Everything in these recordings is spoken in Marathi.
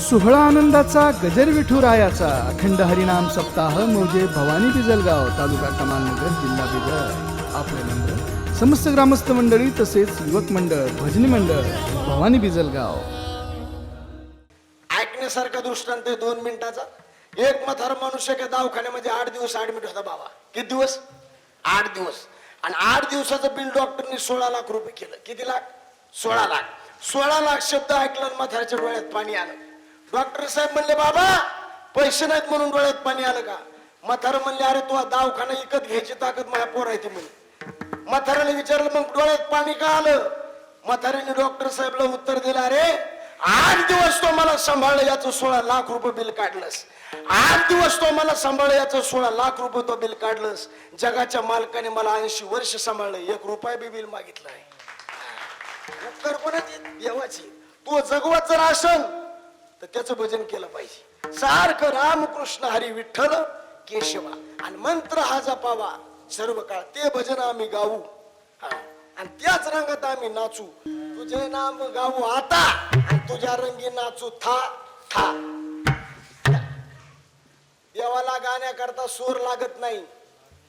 सोहळा आनंदाचा गजर विठुरायाचा अखंड हरिनाम सप्ताह मौजे भवानी बिजलगाव तालुका कमालनगर जिल्हा बिजल आपले नंबर समस्त ग्रामस्थ मंडळी तसेच युवक मंडळ भजनी मंडळ भवानी बिजलगाव. ऐकण्यासारखा दृष्टांत आहे दोन मिनिटाचा. एक मथार मनुष्य का दवाखान्यामध्ये आठ दिवस ऍडमिट होता बाबा. किती दिवस? आठ दिवस. आणि आठ दिवसाचं बिल डॉक्टरनी सोळा लाख रुपये केलं. किती लाख? सोळा लाख. सोळा लाख शब्द ऐकला आणि डोळ्यात पाणी आलं. डॉक्टर साहेब म्हणले बाबा पैसे नाहीत म्हणून डोळ्यात पाणी आलं का? म्हातारा म्हणले अरे तू दवाखाना विकत घ्यायची ताकद माझ्या पोरायची म्हणे म्हाताऱ्याने विचारलं मग डोळ्यात पाणी का आलं? म्हाताऱ्याने डॉक्टर साहेबला उत्तर दिलं अरे आठ दिवस तो मला सांभाळलं याचं सोळा लाख रुपये बिल काढलंस. आठ दिवस तो मला सांभाळलं याचं सोळा लाख रुपये तो बिल काढलंस. जगाच्या मालकाने मला ऐंशी वर्ष सांभाळलं एक रुपया बी बिल मागितलं आहे देवाची. तो जगवत जर असल तर त्याचं भजन केलं पाहिजे. सारखं रामकृष्ण हरी विठ्ठल केशवा. आणि मंत्र हा जपावा. सर्व काळ ते भजन आम्ही गाऊ. हा. आणि त्याच रंगात आम्ही नाचू. तुझे नाम गाऊ आता आणि तुझ्या रंगी नाचू था था. देवाला गाण्याकरता सूर लागत नाही.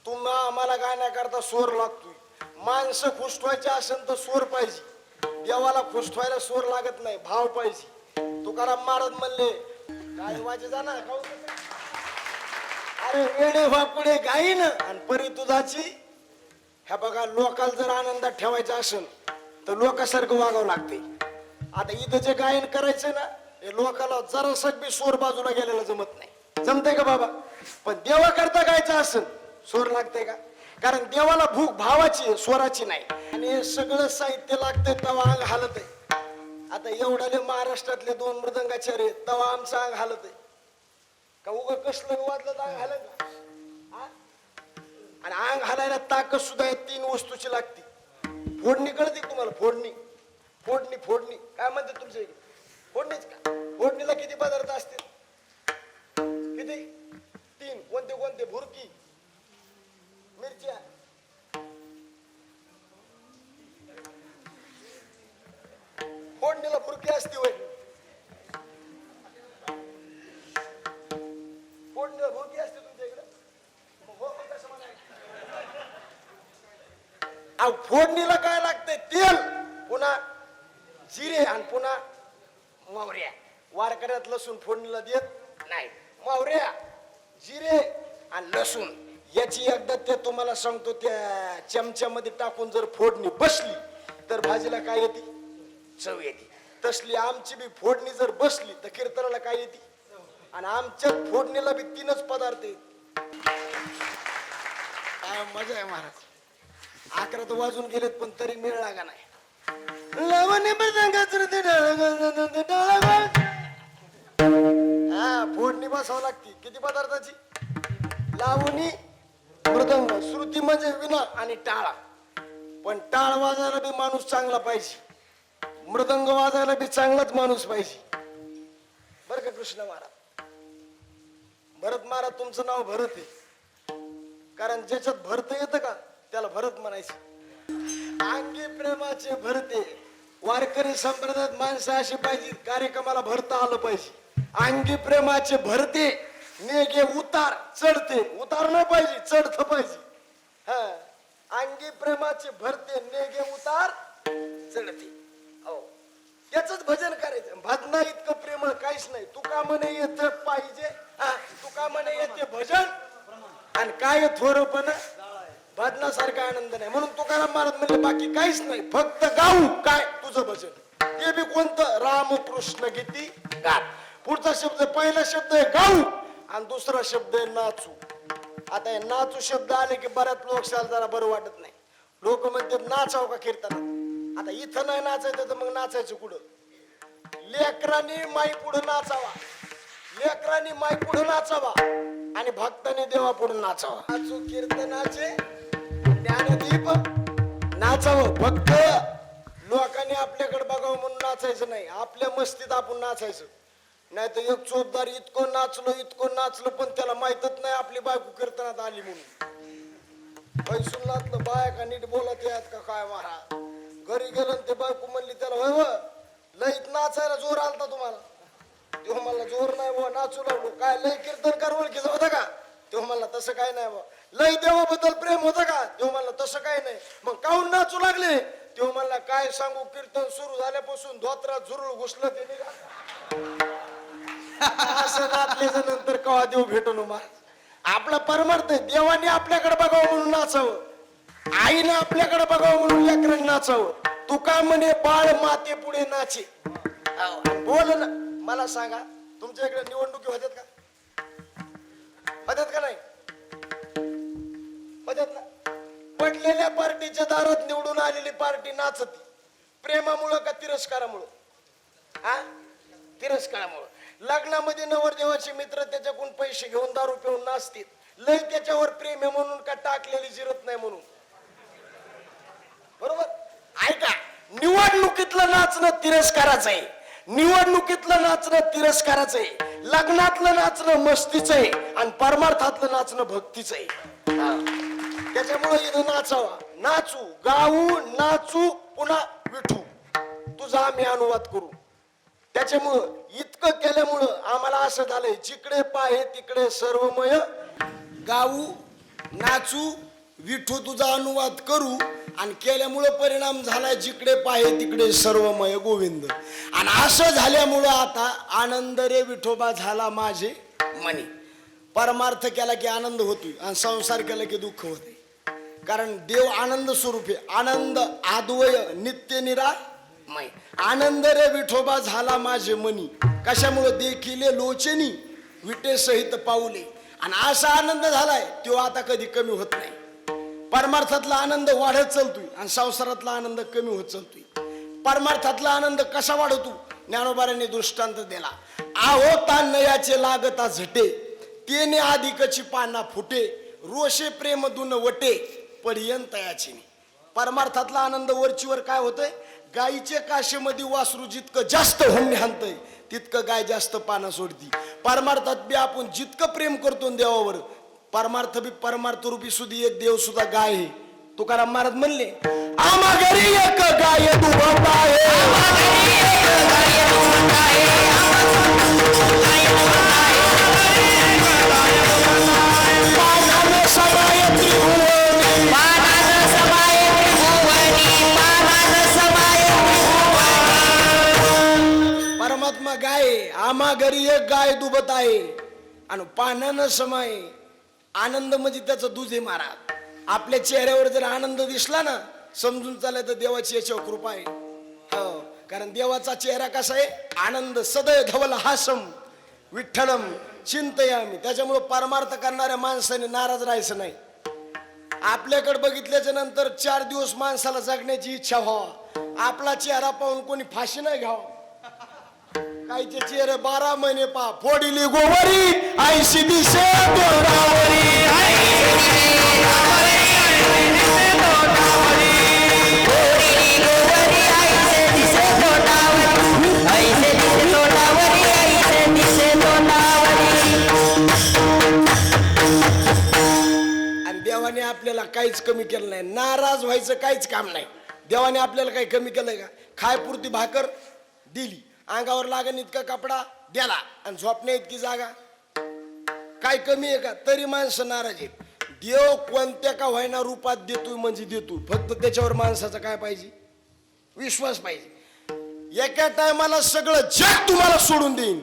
तुम्हा आम्हाला गाण्याकरता सूर लागतोय. माणसं खुशवायचे असेल तर सूर पाहिजे. देवाला खुशवायला सूर लागत नाही. भाव पाहिजे. तुकाराम महाराज म्हणले काय वाजे जाणार खाऊ अरे वेडे वापुडे गाईन आणि परी दुधाची. ह्या बघा लोकाला जर आनंदात ठेवायचं असेल तर लोकासारखं वागावं लागते. आता इथं जे गायन करायचं ना हे लोकाला जरा सगळी सोर बाजूला गेलेलं जमत नाही. जमतंय का बाबा? पण देवा करता गायचं असेल सोर लागते का? कारण देवाला भूक भावाची स्वराची नाही. आणि हे सगळं साहित्य लागतंय तवा हालत आहे आता एवढाले महाराष्ट्रातले दोन मृदंगाचार्य तवा आमचं अंग हालत आहे. का उग कसलं वाजलं तर अंग हालत का हा? आणि अंग हालायला ताकद सुद्धा या तीन वस्तूची लागते. फोडणी कळते का तुम्हाला? फोडणी. फोडणी फोडणी. काय म्हणते तुमच्या इकडे? फोडणीच का? फोडणीला किती पदार्थ असतील? किती? तीन. कोणते कोणते? भुरकी मिरच्या. फोडणीला भुरकी असते होय. फोडणीला भुरकी असते तुमच्या इकडे? मग हो, हो कसं म्हणायचं? अहो, फोडणीला काय लागतंय? तेल. पुन्हा जिरे आणि पुन्हा मावऱ्या वारकऱ्यात लसूण फोडणीला देत नाही. मावऱ्या जिरे आणि लसूण. याची एकदा ते तुम्हाला सांगतो त्या चमच्यामध्ये टाकून जर फोडणी बसली तर भाजीला काय येते? चव येते. तसली आमची बी फोडणी जर बसली तर कीर्तनाला काय येते? आणि आमच्या फोडणीला बी तीनच पदार्थ आहेत. काय मजा आहे महाराज. अकरा तर वाजून गेलेत पण तरी मेळ लागा नाही. हा फोडणी बसावं लागते. किती पदार्थाची? लावणी मृदंग श्रुती म्हणजे विना आणि टाळा. पण टाळ वाजायला बी माणूस चांगला पाहिजे. मृदंग वाजायला बी चांगलाच माणूस पाहिजे. बर का कृष्ण महाराज? भरत महाराज तुमचं नाव भरत आहे. कारण ज्याच्यात भरत येतं का त्याला भरत म्हणायचं. अंगी प्रेमाचे भरते. वारकरी संप्रदायात माणसं अशी पाहिजे कार्यक्रमाला भरता आलं पाहिजे. अंगी प्रेमाचे भरते नेगे उतार चढते. उतार नाही पाहिजे चढत पाहिजे. हा. अंगी प्रेमाचे भरते नेगे उतार चढते. याच भजन करायचं. भजना इतकं प्रेम काहीच नाही. तुका म्हणे येत पाहिजे. तुका म्हणे येते भजन. आणि काय थोरपण भजनासारखा आनंद नाही. म्हणून तुकाराम महाराज म्हणले बाकी काहीच नाही. फक्त गाऊ काय तुझं भजन. ते बी कोणतं? रामकृष्ण गीती गात. पुढचा शब्द पहिला शब्द आहे गाऊ. आणि दुसरा शब्द आहे नाचू. आता हे नाचू शब्द आले की बऱ्याच लोकशाला जरा बरं वाटत नाही. लोक म्हणते नाचाव का कीर्तनात? आता इथं नाही नाचायचं तर मग नाचायचं कुठं? लेकरांनी माई पुढे नाचावा. लेकरांनी माई पुढे नाचावा. आणि भक्तांनी देवा पुढे नाचावा. नाचू कीर्तनाचे ज्ञानदीप नाचावं. भक्त लोकांनी आपल्याकडे बघावं म्हणून नाचायचं नाही. आपल्या मस्तीत आपण नाचायचं. नाही तर एक चोपदार इतकं नाचलो इतकं नाचलो पण त्याला माहितच नाही आपली बायको कीर्तनात आली म्हणून. पैसून बाया बायका नीट बोलत यात का काय महाराज? घरी गेलं ते बायको म्हणली त्याला होय व, लईत नाचायला जोर आलता तुम्हाला. तो मला जोर नाही बुवा नाचू लागलो. काय लय कीर्तनकार ओळखीचा होता का? तो मला तसं काय नाही बुवा. लय देवाबद्दल प्रेम होतं का? तो मला तसं काय नाही. मग काहून नाचू लागले? तो मला काय सांगू कीर्तन सुरू झाल्यापासून धोत्रा झुरळ घुसलं ते असं नाचल्याच्या नंतर कवा देव भेटून महाराज. आपला परमार्थ आहे देवाने आपल्याकडे बघावं म्हणून नाचावं. आईने आपल्याकडे बघावं म्हणून लेकरांनी नाचावं तुका म्हणे बाळ माते पुढे नाचे? बोल ना. मला सांगा तुमच्या इकडे निवडणुकी होत्यात का? होत्यात का नाही? होत्यात ना. पडलेल्या पार्टीच्या दारात निवडून आलेली पार्टी नाचती. प्रेमामुळं का तिरस्कारामुळं? हा तिरस्कारामुळं. लग्नामध्ये नवरदेवाचे मित्र त्याच्याकडून पैसे घेऊन दारू पिऊन नाचतील. लय त्याच्यावर प्रेम आहे म्हणून का टाकलेली जिरत नाही म्हणून? बरोबर? ऐका निवडणुकीतलं नाचणं तिरस्काराचं आहे. निवडणुकीतलं नाचणं तिरस्काराचं आहे. लग्नातलं नाचणं मस्तीचं आहे. आणि परमार्थातलं नाचणं भक्तीचं आहे. त्याच्यामुळे इथं नाचावा. नाचू गाऊ नाचू पुन्हा विठू. तुझा आम्ही अनुवाद करू. त्याच्यामुळं इतकं केल्यामुळं आम्हाला असं झालंय जिकडे पाहे तिकडे सर्वमय. गाऊ नाचू विठू तुझा अनुवाद करू आणि केल्यामुळं परिणाम झाला जिकडे पाहे तिकडे सर्वमय गोविंद. आणि असं झाल्यामुळं आता आनंद रे विठोबा झाला माझे मनी. परमार्थ केला की आनंद होतोय आणि संसार केला की दुःख होते कारण देव आनंद स्वरूप आहे आनंद आद्वय नित्य निरामय. आनंद रे विठोबा झाला माझे मनी. कशामुळे देखिले लोचनी विटे सहित पाऊले. आणि असा आनंद झालाय तो आता कधी कमी होत नाही. परमार्थातला आनंद वाढत चालतोय आणि संसारातला आनंद कमी होत चालतोय. परमार्थातला आनंद कसा वाढवतो? ज्ञानोबारांनी दृष्टांत दिला. आहो तान्नयाचे लागता झटे. तेने अधिकची पाना फुटे. रोषे प्रेम दुन वटे. पर्यंत याची परमार्थातला आनंद वरचीवर काय होतंय? गायीचे काशेमध्ये वासरू जितकं जास्त होणे हाणतंय तितकं गाय जास्त पाना सोडती. परमार्थात बी आपण जितकं प्रेम करतो देवावर परमार्थ बी परमार्थ रूपी सुधी एक देव सुद्धा गाय आहे तुकाराम महाराज म्हणले आम्हा घरी एक गाय दुभा आहे पाण्याने समाय त्रिभुवने. परमात्मा गाय. आम्हा घरी एक गाय दुबत आहे आणि पाण्यानं समय आनंद म्हणजे त्याचं दूध आहे महाराज आपल्या चेहऱ्यावर जर आनंद दिसला ना समजून चालला तर देवाची याच्यावर कृपा आहे. हो कारण देवाचा चेहरा कसा आहे? आनंद सदय धवल हासम विठ्ठलम चिंतयामी. त्याच्यामुळे परमार्थ करणाऱ्या माणसाने नाराज राहायचं नाही. आपल्याकडे बघितल्याच्या नंतर चार दिवस माणसाला जगण्याची इच्छा व्हावा. आपला चेहरा पाहून कोणी फाशी नाही घ्यावा. काहीचे चेहरे बारा महिने पा फोडिली गोवरी ऐंशी दिसे तोंडावरी आणि देवाने आपल्याला काहीच कमी केलं नाही. नाराज व्हायचं काहीच काम नाही. देवाने आपल्याला काही कमी केलंय का? खायपुरती भाकर दिली. अंगावर लागण इतका कपडा द्याला आणि झोपण्या इतकी जागा. काय कमी आहे का? तरी माणसं नाराज आहेत. देव कोणत्या का व्हायना रूपात देतोय म्हणजे देतोय. फक्त त्याच्यावर माणसाचा काय पाहिजे? विश्वास पाहिजे. एका टायमाला सगळं जग तुम्हाला सोडून देईन.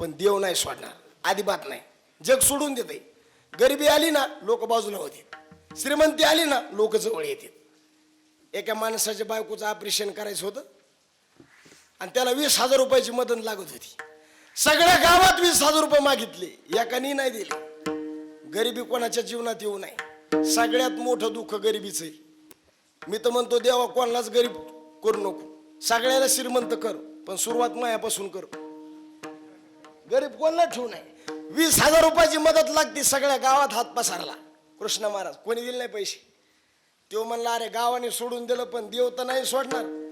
पण देव नाही सोडणार. आधी बात नाही. जग सोडून देते गरिबी आली ना लोक बाजूला होते. श्रीमंती आली ना लोक जवळ येते. एका माणसाच्या बायकोचं ऑपरेशन करायचं होतं. आणि त्याला वीस हजार रुपयाची मदत लागत होती. सगळ्या गावात वीस हजार रुपये मागितले. एकानी नाही दिले. गरिबी कोणाच्या जीवनात येऊ नये. सगळ्यात मोठं दुःख गरिबीचं आहे. मी तर म्हणतो देवा कोणालाच गरीब करू नको. सगळ्याला श्रीमंत कर पण सुरुवात मायापासून कर. गरीब कोणाला ठेवू नये. वीस हजार रुपयाची मदत लागते सगळ्या गावात हात पसारला. कृष्ण महाराज कोणी दिले नाही पैसे? तो म्हणला अरे गावाने सोडून दिलं पण देव तर नाही सोडणार.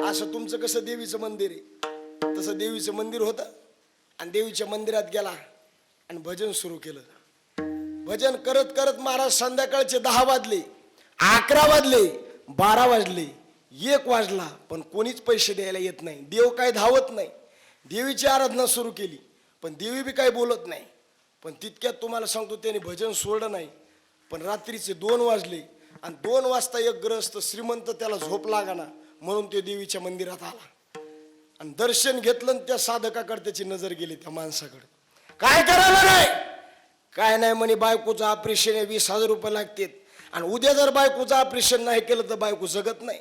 असं तुमचं कसं देवीचं मंदिर आहे? तसं देवीचं मंदिर होतं आणि देवीच्या मंदिरात गेला आणि भजन सुरू केलं. भजन करत करत महाराज संध्याकाळचे दहा वाजले अकरा वाजले बारा वाजले एक वाजला पण कोणीच पैसे द्यायला येत नाही. देव काय धावत नाही. देवीची आराधना सुरू केली पण देवी बी काही बोलत नाही. पण तितक्यात तुम्हाला सांगतो त्याने भजन सोडलं नाही. पण रात्रीचे दोन वाजले आणि दोन वाजता एक ग्रस्त श्रीमंत त्याला झोप लागाना म्हणून ते देवीच्या मंदिरात आला. आणि दर्शन घेतलं आणि त्या साधकाकडे त्याची नजर गेली त्या माणसाकडे. काय करायला नाही? काय नाही म्हणे बायकोचं ऑपरेशन आहे वीस हजार रुपये लागतात आणि उद्या जर बायकोचं ऑपरेशन नाही केलं तर बायको जगत नाही.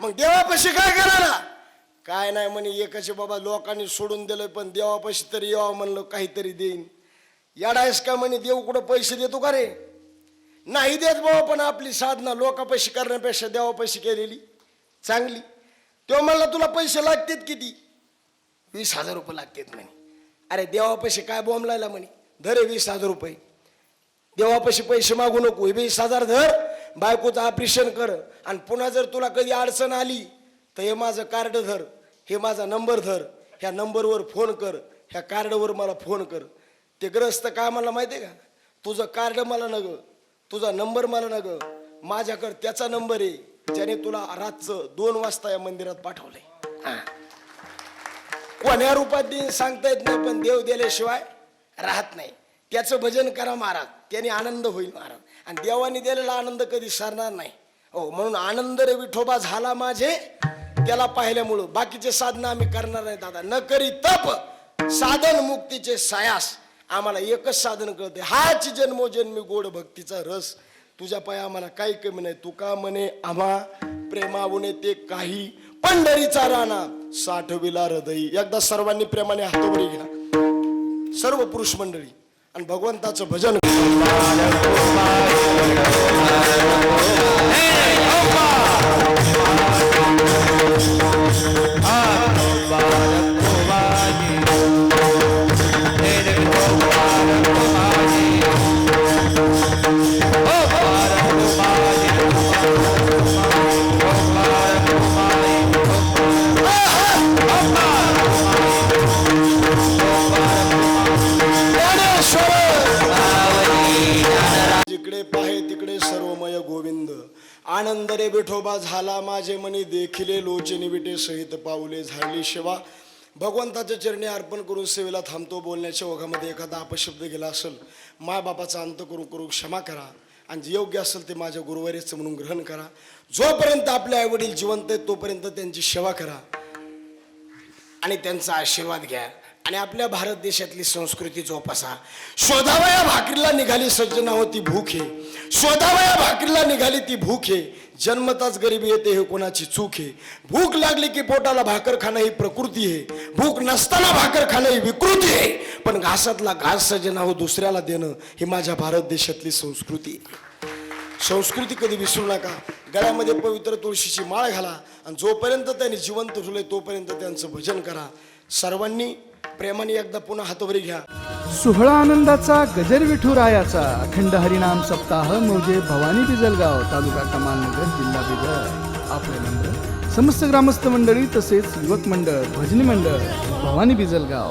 मग देवापाशी काय करायला? काय नाही म्हणे एकाचे बाबा लोकांनी सोडून दिलं पण देवापाशी तरी यावं म्हणलं काहीतरी देईन. याडायस का म्हणे देव कुठं पैसे देतो का रे? नाही देत बाबा पण आपली साधना लोकापाशी करण्यापेक्षा देवापैशी केलेली चांगली. तेव्हा म्हणला तुला पैसे लागतात किती? वीस हजार रुपये लागतात म्हणे. अरे देवापाशी काय बोंबलायला म्हणे. धरे वीस हजार रुपये. देवापाशी पैसे मागू नको. हे वीस हजार धर बायकोचं ऑपरेशन कर आणि पुन्हा जर तुला कधी अडचण आली तर हे माझं कार्ड धर हे माझा नंबर धर ह्या नंबरवर फोन कर ह्या कार्डवर मला फोन कर. ते ग्रस्त काय मला माहिती आहे का? तुझं कार्ड मला नगं तुझा नंबर मला नग माझ्याकडे त्याचा नंबर आहे ज्याने तुला रातचं दोन वाजता या मंदिरात पाठवलंय. कोण्या रूपात देईन सांगता येत नाही पण देव दिल्याशिवाय राहत नाही. त्याचं भजन करा महाराज त्याने आनंद होईल महाराज. आणि देवाने दिलेला आनंद कधी सरणार नाही. हो म्हणून आनंद रे विठोबा झाला माझे त्याला पाहिल्यामुळं बाकीचे साधन आम्ही करणार नाही दादा. न करी तप साधन मुक्तीचे सायास. आम्हाला एकच साधन कळते हाच जन्मोजन्मी गोड भक्तीचा रस. तुझ्या पाय आम्हाला काही कमी नाही. तुका म्हणे आम्हा प्रेमावणे ते काही? पंढरीचा राणा साठविला हृदयी. एकदा सर्वांनी प्रेमाने हातोबरी घ्या. सर्व पुरुष मंडळी आणि भगवंताचं भजन जिकडे पाहे तिकडे सर्वमय गोविंद. आनंद रे विठोबा झाला माझे मनी देखिले लोचनी विटे सहित पाऊले झाली शिवा. भगवंताच्या चरणी अर्पण करून सेवेला थांबतो बोलण्याच्या ओघामध्ये एखादा अपशब्द गेला असेल मायबापाचा अंत करून करून क्षमा करा. आणि जे योग्य असेल ते माझ्या गुरुवारीचं म्हणून ग्रहण करा. जोपर्यंत आपले आईवडील जिवंत आहेत तोपर्यंत त्यांची सेवा करा. आणि त्यांचा आशीर्वाद घ्या. आणि आपल्या भारत देशातली संस्कृती जोपासा. शोधावया भाकरीला निघाली सज्जना होती भूक हे शोधावया भाकरीला निघाली ती भूक हे जन्मताच गरिबी येते हे कोणाची चूक आहे? भूक लागली की पोटाला भाकर खाणं ही प्रकृती आहे. भूक नसताना भाकर खाणं ही विकृती आहे. पण घासातला घास सज्जना हो दुसऱ्याला देणं ही माझ्या भारत देशातली संस्कृती संस्कृती कधी विसरू नका. गळ्यामध्ये पवित्र तुळशीची माळ घाला आणि जोपर्यंत त्यांनी जिवंत झुले तोपर्यंत त्यांचं भजन करा. सर्वांनी प्रेमाने एकदा पुन्हा हातोवरी घ्या. सोहळा आनंदाचा गजर विठुरायाचा. अखंड हरिनाम सप्ताह मोजे भवानी बिजलगाव तालुका कमालनगर जिल्हा बिजल आपले नंबर समस्त ग्रामस्थ मंडळी तसेच युवक मंडळ भजनी मंडळ भवानी बिजलगाव.